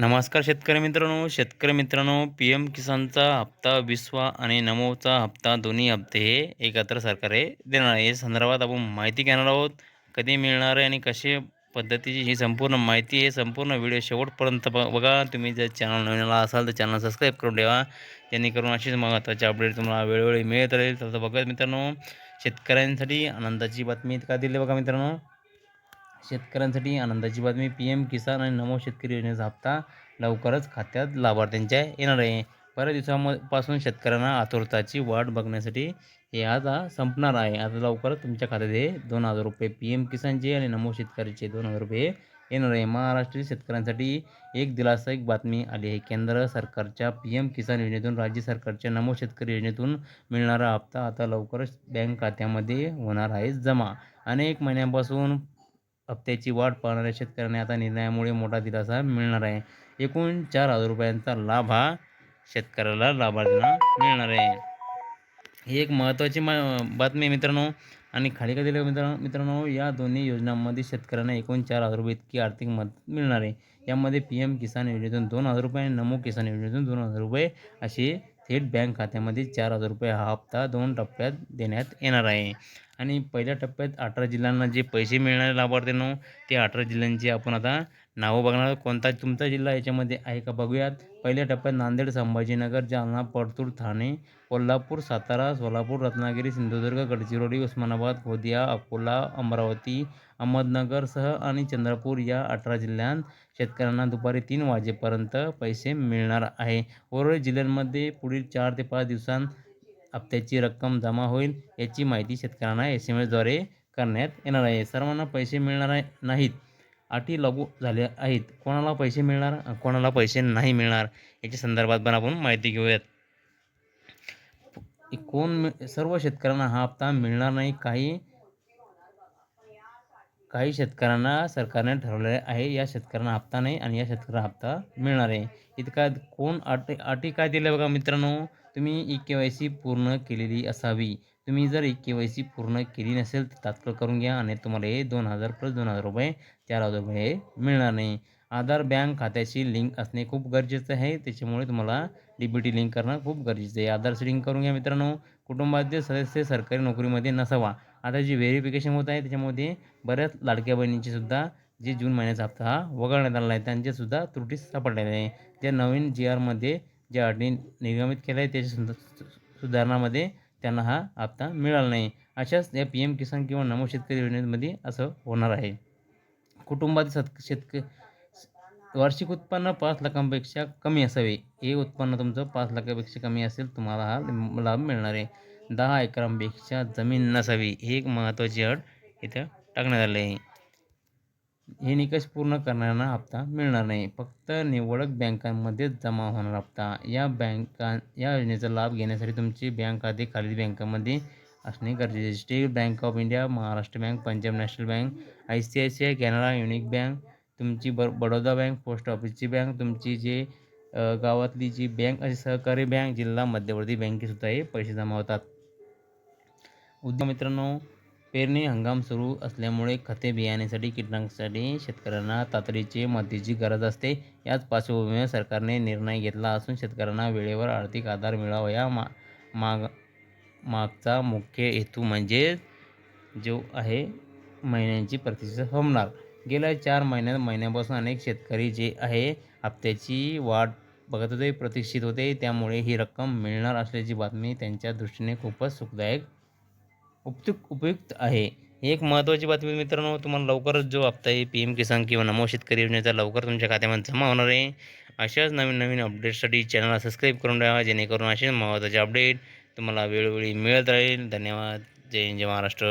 नमस्कार शेतकरी मित्रांनो शेतकरी मित्रांनो पी एम किसानचा हप्ता विसवा आणि नमोचा हप्ता दोन्ही हप्ते हे एकत्र सरकार देणार आहे. या संदर्भात आपण माहिती घेणार आहोत कधी मिळणार आहे आणि कशी पद्धतीची ही संपूर्ण माहिती आहे. संपूर्ण व्हिडिओ शेवटपर्यंत ब बघा. तुम्ही जर चॅनल नवीन आला असाल तर चॅनल सबस्क्राईब करून ठेवा. जेणेकरून अशीच महत्त्वाची अपडेट तुम्हाला वेळोवेळी मिळत राहील. तर बघत मित्रांनो शेतकऱ्यांसाठी आनंदाची बातमी का दिली बघा मित्रांनो? शेतकऱ्यांसाठी आनंदाची बातमी. पी एम किसान आणि नमो शेतकरी योजनेचा हप्ता लवकरच खात्यात लाभार्थ्यांच्या येणार आहे. बऱ्याच दिवसापासून शेतकऱ्यांना आतुरताची वाट बघण्यासाठी हे आता संपणार आहे. आता लवकरच तुमच्या खात्यात हे दोन हजार रुपये पी एम किसानचे आणि नमो शेतकऱ्याचे दोन हजार रुपये येणार आहे. महाराष्ट्रीय शेतकऱ्यांसाठी एक दिलासायक बातमी आली आहे. केंद्र सरकारच्या पी एम किसान योजनेतून राज्य सरकारच्या नमो शेतकरी योजनेतून मिळणारा हप्ता आता लवकरच बँक खात्यामध्ये होणार आहे. जमा. अनेक महिन्यांपासून हप्त्याची वाट पाहणाऱ्या शेतकऱ्यांना आता निर्णयामुळे मोठा दिलासा मिळणार आहे. एकूण चार हजार रुपयांचा लाभ हा शेतकऱ्याला लाभार्थ्यांना मिळणार आहे. ही एक महत्त्वाची मा बातमी मित्रांनो. आणि खाली का मित्र मित्रांनो मित्रांनो या दोन्ही योजनांमध्ये शेतकऱ्यांना एकूण चार हजार रुपये इतकी आर्थिक मदत मिळणार आहे. यामध्ये पी एम किसान योजनेतून दोन हजार रुपये आणि नमो किसान योजनेतून दोन हजार रुपये असे थेट बँक खात्यामध्ये चार हजार रुपये हा हप्ता दोन टप्प्यात देण्यात येणार आहे. आणि पहिल्या टप्प्यात अठरा जिल्ह्यांना जे पैसे मिळणारे लाभार्थ्यांनो ते अठरा जिल्ह्यांची आपण आता नावं बघणार कोणता तुमचा जिल्हा याच्यामध्ये आहे का बघूयात. पहिल्या टप्प्यात नांदेड संभाजीनगर जालना परतूर ठाणे कोल्हापूर सातारा सोलापूर रत्नागिरी सिंधुदुर्ग गडचिरोली उस्मानाबाद गोदिया अकोला अमरावती अहमदनगरसह आणि चंद्रपूर या अठरा जिल्ह्यांत शेतकऱ्यांना दुपारी तीन वाजेपर्यंत पैसे मिळणार आहे. उर्वरित जिल्ह्यांमध्ये पुढील चार ते पाच दिवसांत हप्त्याची रक्कम जमा होईल याची माहिती शेतकऱ्यांना एस एम एसद्वारे करण्यात येणार आहे. सर्वांना पैसे मिळणार नाहीत. अटी लागू झाल्या आहेत. कोणाला पैसे मिळणार कोणाला पैसे नाही मिळणार याच्या संदर्भात पण आपण माहिती घेऊयात. कोण सर्व शेतकऱ्यांना हा हप्ता मिळणार नाही. काही काही शेतकऱ्यांना सरकारने ठरवलेले आहे या शेतकऱ्यांना हप्ता नाही आणि या शेतकऱ्यांना हप्ता मिळणार आहे. इतका कोण अटी अटी काय दिल्या बघा मित्रांनो? तुम्ही ई के वाय सी पूर्ण केलेली असावी. तुम्ही जर ई के वाय सी पूर्ण केली नसेल तर तात्काळ करून घ्या आणि तुम्हाला हे दोन हजार प्लस दोन हजार रुपये चार हजार रुपये हे मिळणार नाही. आधार बँक खात्याशी लिंक असणे खूप गरजेचं आहे. त्याच्यामुळे तुम्हाला डी टी लिंक करणं खूप गरजेचं आहे. आधारशी लिंक करून घ्या मित्रांनो. कुटुंबातील सदस्य सरकारी नोकरीमध्ये नसावा. आता जी व्हेरिफिकेशन होत आहे त्याच्यामध्ये बऱ्याच लाडक्या बहिणींचीसुद्धा जे जून महिन्याचा हप्ता हा वगळण्यात आला आहे. त्यांच्यासुद्धा त्रुटी सापडलेल्या आहे त्या नवीन जी आरमध्ये ज्या अडणी निर्गमित केल्या आहे त्याच्या सुद्धा सुधारणामध्ये त्यांना हा हप्ता मिळाला नाही. अशाच या पी एम किसान किंवा नमो शेतकरी योजनेमध्ये असं होणार आहे. कुटुंबातील सत शेतक वार्षिक उत्पन्न पाच लाखांपेक्षा कमी असावे. हे उत्पन्न तुमचं पाच लाखापेक्षा कमी असेल तुम्हाला हा लाभ मिळणार आहे. दहा एकरांपेक्षा जमीन नसावी. ही एक महत्त्वाची अट इथं टाकण्यात आली आहे. हे निकष पूर्ण करणाऱ्यांना हप्ता मिळणार नाही. फक्त निवडक बँकांमध्येच जमा होणार हप्ता. या बँका या योजनेचा लाभ घेण्यासाठी तुमची बँक खाते खालील बँकांमध्ये असणे गरजेचे आहे. State Bank of India Maharashtra bank Punjab National Bank I C I C I Canara Union bank तुमची ब बडोदा बँक पोस्ट ऑफिसची बँक तुमची जे गावातली जी बँक अशी सहकारी बँक जिल्हा मध्यवर्ती बँकेसुद्धा हे पैसे जमा होतात. उद्या मित्रांनो पेरणी हंगाम सुरू असल्यामुळे खते बियाण्यासाठी कीटकांसाठी शेतकऱ्यांना तातडीची मदतीची गरज असते. याच पार्श्वभूमीवर सरकारने निर्णय घेतला असून शेतकऱ्यांना वेळेवर आर्थिक आधार मिळावा. या मा माग मागचा मुख्य हेतू म्हणजे जो आहे महिन्यांची प्रतीक्षा होणार. गेल्या चार महिन्यात महिन्यापासून अनेक शेतकरी जे आहे हप्त्याची वाट बघत होते प्रतीक्षित होते. त्यामुळे ही रक्कम मिळणार असल्याची बातमी त्यांच्या दृष्टीने खूपच सुखदायक उपयुक्त उपयुक्त आहे. ही एक महत्त्वाची बातमी मित्रांनो तुम्हाला लवकरच जो हप्ता आहे पी एम किसान किंवा नमो शेतकरी योजनेचा लवकर तुमच्या खात्यामध्ये जमा होणार आहे. अशाच नवीन नवीन अपडेट्ससाठी चॅनलला सबस्क्राईब करून ठेवा जेणेकरून असे महत्त्वाचे अपडेट तुम्हाला वेळोवेळी मिळत राहील. धन्यवाद. जय हिंद जय महाराष्ट्र.